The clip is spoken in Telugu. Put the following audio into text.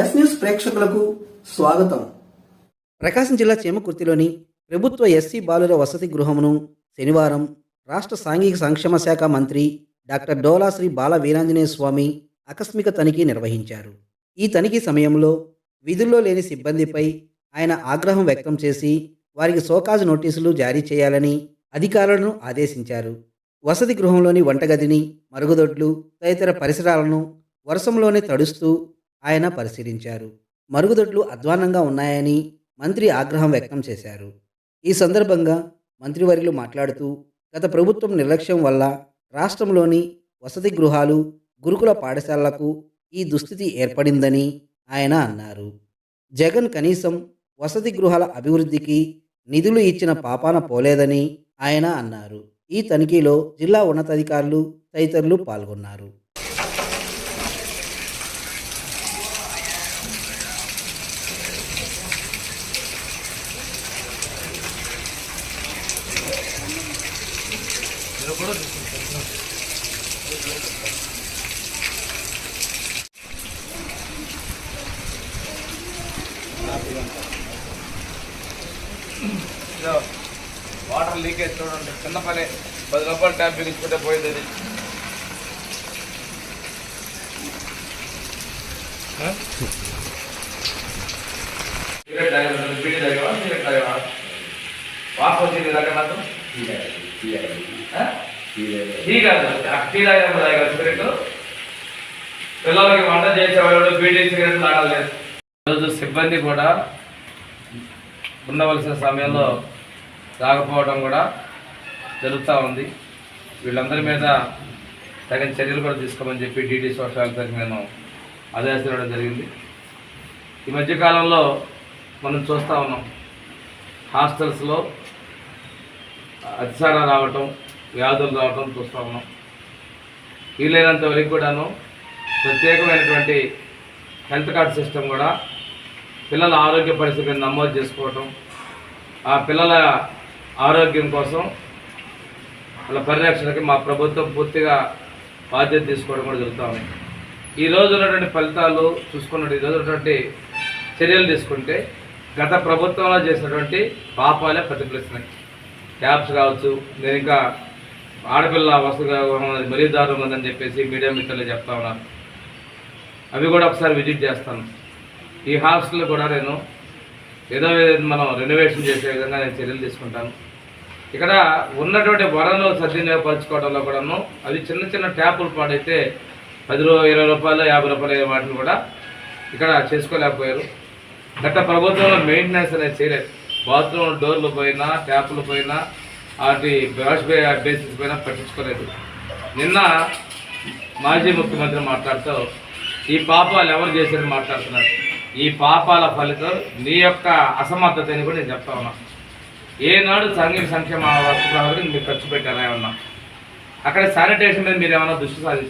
ఎస్ న్యూస్ ప్రేక్షకులకు స్వాగతం. ప్రకాశం జిల్లా చేమకుర్తిలోని ప్రభుత్వ ఎస్సీ బాలుర వసతి గృహమును శనివారం రాష్ట్ర సాంఘిక సంక్షేమ శాఖ మంత్రి డాక్టర్ డోలా శ్రీ బాల వీరాంజనేయ స్వామి ఆకస్మిక తనిఖీ నిర్వహించారు. ఈ తనిఖీ సమయంలో విధుల్లో లేని సిబ్బందిపై ఆయన ఆగ్రహం వ్యక్తం చేసి వారికి సోకాజ్ నోటీసులు జారీ చేయాలని అధికారులను ఆదేశించారు. వసతి గృహంలోని వంటగదిని మరుగుదొడ్లు తదితర పరిసరాలను వర్షంలోనే తడుస్తూ ఆయన పరిశీలించారు. మరుగుదొడ్లు అధ్వానంగా ఉన్నాయని మంత్రి ఆగ్రహం వ్యక్తం చేశారు. ఈ సందర్భంగా మంత్రివర్యులు మాట్లాడుతూ గత ప్రభుత్వం నిర్లక్ష్యం వల్ల రాష్ట్రంలోని వసతి గృహాలు గురుకుల పాఠశాలలకు ఈ దుస్థితి ఏర్పడిందని ఆయన అన్నారు. జగన్ కనీసం వసతి గృహాల అభివృద్ధికి నిధులు ఇచ్చిన పాపాన పోలేదని ఆయన అన్నారు. ఈ తనిఖీలో జిల్లా ఉన్నతాధికారులు తదితరులు పాల్గొన్నారు Yeah. వాటర్ లీకేజ్ చూడండి. చిన్న పని. పది రూపాయలు ట్యాప్ బిగించుకుంటే పోయేది అది వచ్చింది నాకు? టీ కాదు టీ తాగినప్పుడు సిగరెట్ పిల్లలకి వంట చేసేవాళ్ళు బీడీ సిగరెట్ తాగలేదు ఈరోజు సిబ్బంది కూడా ఉండవలసిన సమయంలో రాకపోవడం కూడా జరుగుతూ ఉంది. వీళ్ళందరి మీద తగిన చర్యలు కూడా తీసుకోమని చెప్పి డీటీ సోషల్ నేను ఆదేశాలు ఇవ్వడం జరిగింది. ఈ మధ్యకాలంలో మనం చూస్తూ ఉన్నాం. హాస్టల్స్లో అతిసార రావటం వ్యాధులు రావటం చూస్తూ ఉన్నాం. వీలైనంత వరకు కూడాను ప్రత్యేకమైనటువంటి హెల్త్ కార్డ్ సిస్టమ్ కూడా పిల్లల ఆరోగ్య పరిస్థితిని నమోదు చేసుకోవటం ఆ పిల్లల ఆరోగ్యం కోసం వాళ్ళ పరిరక్షణకి మా ప్రభుత్వం పూర్తిగా బాధ్యత తీసుకోవడం కూడా జరుగుతూ ఉంది. ఈ రోజు ఉన్నటువంటి ఫలితాలు చూసుకున్నట్టు ఈరోజు రోజు ఉన్నటువంటి చర్యలు తీసుకుంటే గత ప్రభుత్వంలో చేసినటువంటి పాపాలే ప్రతిఫలిస్తున్నాయి. క్యాబ్స్ కావచ్చు నేను ఇంకా ఆడపిల్ల వసతిగా ఉన్నది మరీ దారుణం ఉందని చెప్పేసి మీడియా మిత్రులు చెప్తా ఉన్నారు. అవి కూడా ఒకసారి విజిట్ చేస్తాను. ఈ హాస్టల్ కూడా నేను ఏదో మనం రెనోవేషన్ చేసే విధంగా నేను చర్యలు తీసుకుంటాను. ఇక్కడ ఉన్నటువంటి వనరులు సద్వినియోగపరచుకోవడంలో కూడాను అవి చిన్న చిన్న ట్యాపులు పాడైతే పది రూ ఇరవై రూపాయలు యాభై రూపాయలు వాటిని కూడా ఇక్కడ చేసుకోలేకపోయారు. గత ప్రభుత్వంలో మెయింటెనెన్స్ అనేది చేయలేదు. బాత్రూమ్ డోర్లు పోయినా ట్యాపులు పోయినా వాటి వాష్ బేసిస్ పైన పట్టించుకోలేదు. నిన్న మాజీ ముఖ్యమంత్రి మాట్లాడుతూ ఈ పాపాలు ఎవరు చేశారని మాట్లాడుతున్నారు? ఈ పాపాల ఫలితం నీ యొక్క అసమర్థతని కూడా నేను చెప్తా ఉన్నా. ఏనాడు సాంఘిక సంక్షేమ వసతి మీరు ఖర్చు పెట్టారా ఏమన్నా అక్కడ శానిటేషన్ మీద మీరు ఏమైనా దృష్టి సాధించారు?